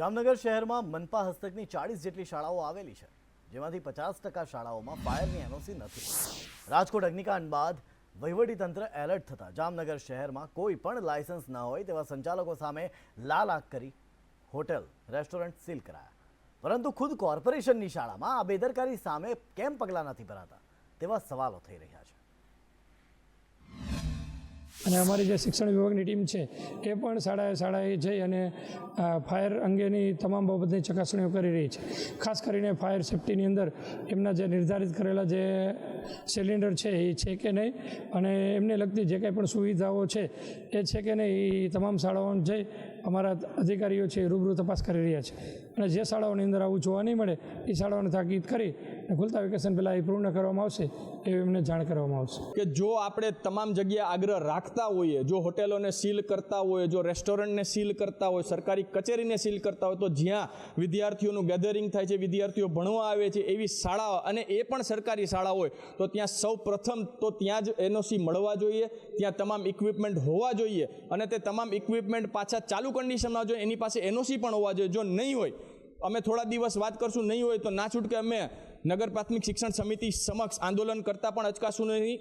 જામનગર શહેરમાં મનપા હસ્તકની ચાળીસ જેટલી શાળાઓ આવેલી છે, જેમાંથી પચાસ ટકા શાળાઓમાં ફાયરની એનઓસી નથી. રાજકોટ અગ્નિકાંડ બાદ વહીવટીતંત્ર એલર્ટ થતા જામનગર શહેરમાં કોઈ પણ લાયસન્સ ન હોય તેવા સંચાલકો સામે લાલ આંખ કરી હોટેલ, રેસ્ટોરન્ટ સીલ કરાયા. પરંતુ ખુદ કોર્પોરેશનની શાળામાં આ બેદરકારી સામે કેમ પગલાં નથી ભરાતા તેવા સવાલો થઈ રહ્યા છે. અને અમારી જે શિક્ષણ વિભાગની ટીમ છે, એ પણ શાળાએ શાળાએ જઈ અને ફાયર અંગેની તમામ બાબતની ચકાસણીઓ કરી રહી છે. ખાસ કરીને ફાયર સેફટીની અંદર એમના જે નિર્ધારિત કરેલા જે સિલિન્ડર છે, એ છે કે નહીં? અને એમને લગતી જે કંઈ પણ સુવિધાઓ છે, એ છે કે નહીં, એ તમામ શાળાઓને જઈ અમારા અધિકારીઓ છે એ રૂબરૂ તપાસ કરી રહ્યા છે. અને જે શાળાઓની અંદર આવું જોવા નહીં મળે, એ શાળાઓને તાકીદ કરી ખુલતા વેકેશન પહેલાં એ પૂર્ણ કરવામાં આવશે એવી એમને જાણ કરવામાં આવશે. કે જો આપણે તમામ જગ્યાએ આગ્રહ રાખતા હોઈએ, જો હોટેલોને સીલ કરતા હોય જો રેસ્ટોરન્ટને સીલ કરતા હોય સરકારી કચેરીને સીલ કરતા હોય તો જ્યાં વિદ્યાર્થીઓનું ગેધરિંગ થાય છે, વિદ્યાર્થીઓ ભણવા આવે છે, એવી શાળા અને એ પણ સરકારી શાળા હોય, તો ત્યાં સૌ પ્રથમ તો ત્યાં જ એનઓસી મળવા જોઈએ, ત્યાં તમામ ઇક્વિપમેન્ટ હોવા જોઈએ અને તે તમામ ઇક્વિપમેન્ટ પાછા ચાલુ કન્ડિશનમાં જોઈએ, એની પાસે એનઓસી પણ હોવા જોઈએ. જો નહીં હોય, અમે થોડા દિવસ વાત કરશું, નહીં હોય તો ના છૂટકે અમે નગર પ્રાથમિક શિક્ષણ સમિતિ સમક્ષ આંદોલન કરતા પણ અચકાશું નહીં.